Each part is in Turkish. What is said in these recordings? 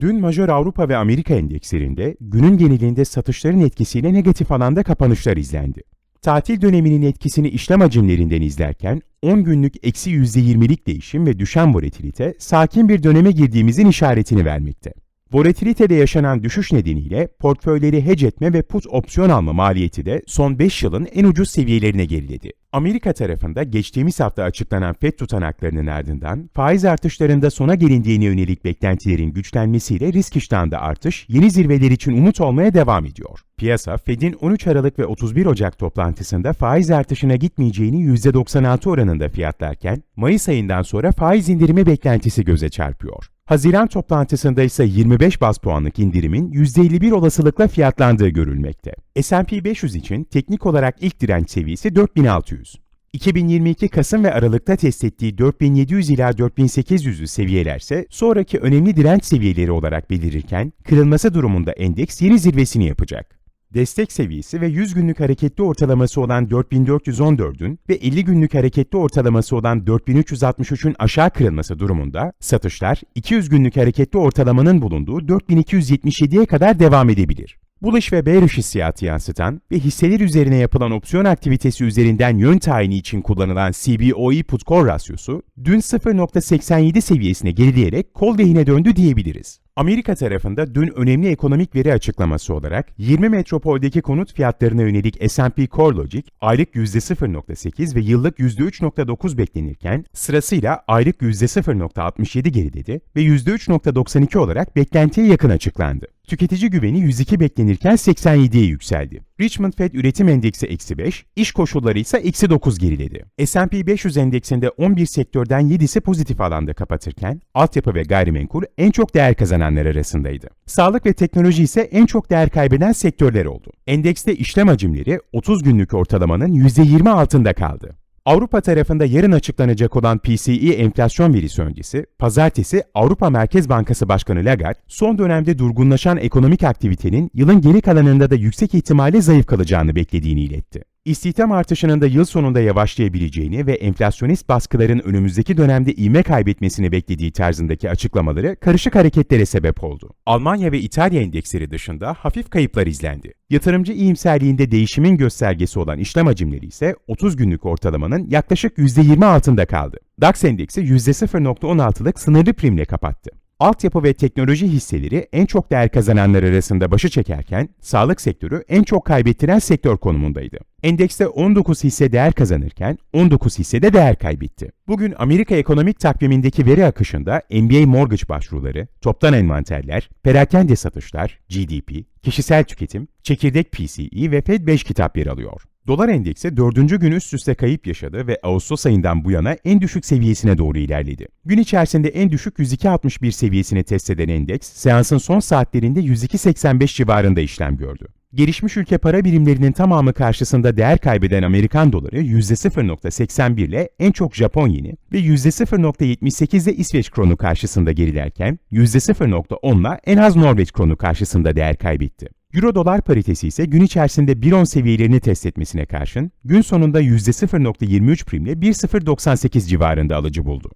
Dün majör Avrupa ve Amerika endekslerinde günün genelinde satışların etkisiyle negatif alanda kapanışlar izlendi. Tatil döneminin etkisini işlem hacimlerinden izlerken 10 günlük eksi %20'lik değişim ve düşen volatilite sakin bir döneme girdiğimizin işaretini vermekte. Volatilitede yaşanan düşüş nedeniyle portföyleri hedge etme ve put opsiyon alma maliyeti de son 5 yılın en ucuz seviyelerine geriledi. Amerika tarafında geçtiğimiz hafta açıklanan FED tutanaklarının ardından faiz artışlarında sona gelindiğine yönelik beklentilerin güçlenmesiyle risk iştahında artış yeni zirveler için umut olmaya devam ediyor. Piyasa, Fed'in 13 Aralık ve 31 Ocak toplantısında faiz artışına gitmeyeceğini %96 oranında fiyatlarken, Mayıs ayından sonra faiz indirimi beklentisi göze çarpıyor. Haziran toplantısında ise 25 bas puanlık indirimin %51 olasılıkla fiyatlandığı görülmekte. S&P 500 için teknik olarak ilk direnç seviyesi 4600. 2022 Kasım ve Aralık'ta test ettiği 4700 ila 4800'lü seviyelerse sonraki önemli direnç seviyeleri olarak belirirken kırılması durumunda endeks yeni zirvesini yapacak. Destek seviyesi ve 100 günlük hareketli ortalaması olan 4414'ün ve 50 günlük hareketli ortalaması olan 4363'ün aşağı kırılması durumunda satışlar 200 günlük hareketli ortalamanın bulunduğu 4277'ye kadar devam edebilir. Bullish ve bearish hissiyatı yansıtan ve hisseler üzerine yapılan opsiyon aktivitesi üzerinden yön tayini için kullanılan CBOE put call rasyosu dün 0.87 seviyesine gerileyerek kol lehine döndü diyebiliriz. Amerika tarafında dün önemli ekonomik veri açıklaması olarak 20 metropoldeki konut fiyatlarına yönelik S&P CoreLogic aylık %0.8 ve yıllık %3.9 beklenirken sırasıyla aylık %0.67 geriledi ve %3.92 olarak beklentiye yakın açıklandı. Tüketici güveni 102 beklenirken 87'ye yükseldi. Richmond Fed üretim endeksi eksi 5, iş koşulları ise eksi 9 geriledi. S&P 500 endeksinde 11 sektörden 7'si pozitif alanda kapatırken, altyapı ve gayrimenkul en çok değer kazananlar arasındaydı. Sağlık ve teknoloji ise en çok değer kaybeden sektörler oldu. Endekste işlem hacimleri 30 günlük ortalamanın %20 altında kaldı. Avrupa tarafında yarın açıklanacak olan PCE enflasyon verisi öncesi, pazartesi Avrupa Merkez Bankası Başkanı Lagarde, son dönemde durgunlaşan ekonomik aktivitenin yılın geri kalanında da yüksek ihtimalle zayıf kalacağını beklediğini iletti. İstihdam artışının da yıl sonunda yavaşlayabileceğini ve enflasyonist baskıların önümüzdeki dönemde ivme kaybetmesini beklediği tarzındaki açıklamaları karışık hareketlere sebep oldu. Almanya ve İtalya endeksleri dışında hafif kayıplar izlendi. Yatırımcı iyimserliğinde değişimin göstergesi olan işlem hacimleri ise 30 günlük ortalamanın yaklaşık %20 altında kaldı. DAX endeksi %0.16'lık sınırlı primle kapattı. Altyapı ve teknoloji hisseleri en çok değer kazananlar arasında başı çekerken, sağlık sektörü en çok kaybettiren sektör konumundaydı. Endekste 19 hisse değer kazanırken 19 hisse de değer kaybetti. Bugün Amerika ekonomik takvimindeki veri akışında MBA mortgage başvuruları, toptan envanterler, perakende satışlar, GDP, kişisel tüketim, çekirdek PCE ve Fed 5 kitap yer alıyor. Dolar endeksi dördüncü gün üst üste kayıp yaşadı ve Ağustos ayından bu yana en düşük seviyesine doğru ilerledi. Gün içerisinde en düşük 102.61 seviyesini test eden endeks, seansın son saatlerinde 102.85 civarında işlem gördü. Gelişmiş ülke para birimlerinin tamamı karşısında değer kaybeden Amerikan doları %0.81 ile en çok Japon yeni ve %0.78 ile İsveç kronu karşısında gerilerken %0.10 ile en az Norveç kronu karşısında değer kaybetti. Euro-dolar paritesi ise gün içerisinde 1.10 seviyelerini test etmesine karşın gün sonunda %0.23 primle 1.098 civarında alıcı buldu.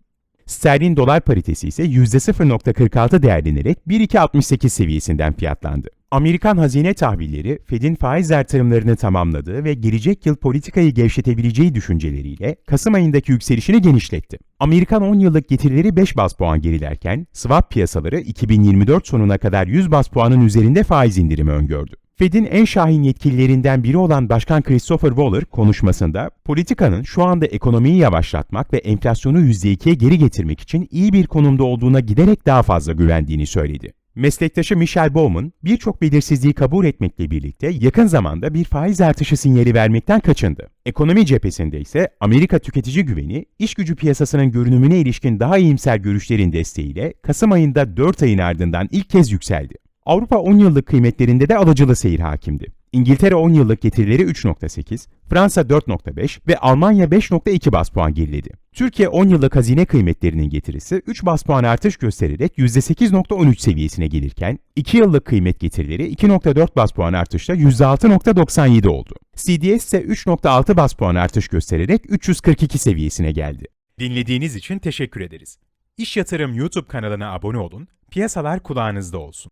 Sterlin dolar paritesi ise %0.46 değerlenerek 1.268 seviyesinden fiyatlandı. Amerikan hazine tahvilleri, Fed'in faiz artırımlarını tamamladığı ve gelecek yıl politikayı gevşetebileceği düşünceleriyle Kasım ayındaki yükselişini genişletti. Amerikan 10 yıllık getirileri 5 bas puan gerilerken, swap piyasaları 2024 sonuna kadar 100 bas puanın üzerinde faiz indirimi öngördü. Fed'in en şahin yetkililerinden biri olan Başkan Christopher Waller konuşmasında politikanın şu anda ekonomiyi yavaşlatmak ve enflasyonu %2'ye geri getirmek için iyi bir konumda olduğuna giderek daha fazla güvendiğini söyledi. Meslektaşı Michelle Bowman, birçok belirsizliği kabul etmekle birlikte yakın zamanda bir faiz artışı sinyali vermekten kaçındı. Ekonomi cephesinde ise Amerika tüketici güveni, iş gücü piyasasının görünümüne ilişkin daha iyimser görüşlerin desteğiyle Kasım ayında 4 ayın ardından ilk kez yükseldi. Avrupa 10 yıllık kıymetlerinde de alıcılı seyir hakimdi. İngiltere 10 yıllık getirileri 3.8, Fransa 4.5 ve Almanya 5.2 bas puan geriledi. Türkiye 10 yıllık hazine kıymetlerinin getirisi 3 bas puan artış göstererek %8.13 seviyesine gelirken, 2 yıllık kıymet getirileri 2.4 bas puan artışla %6.97 oldu. CDS ise 3.6 bas puan artış göstererek 342 seviyesine geldi. Dinlediğiniz için teşekkür ederiz. İş Yatırım YouTube kanalına abone olun, piyasalar kulağınızda olsun.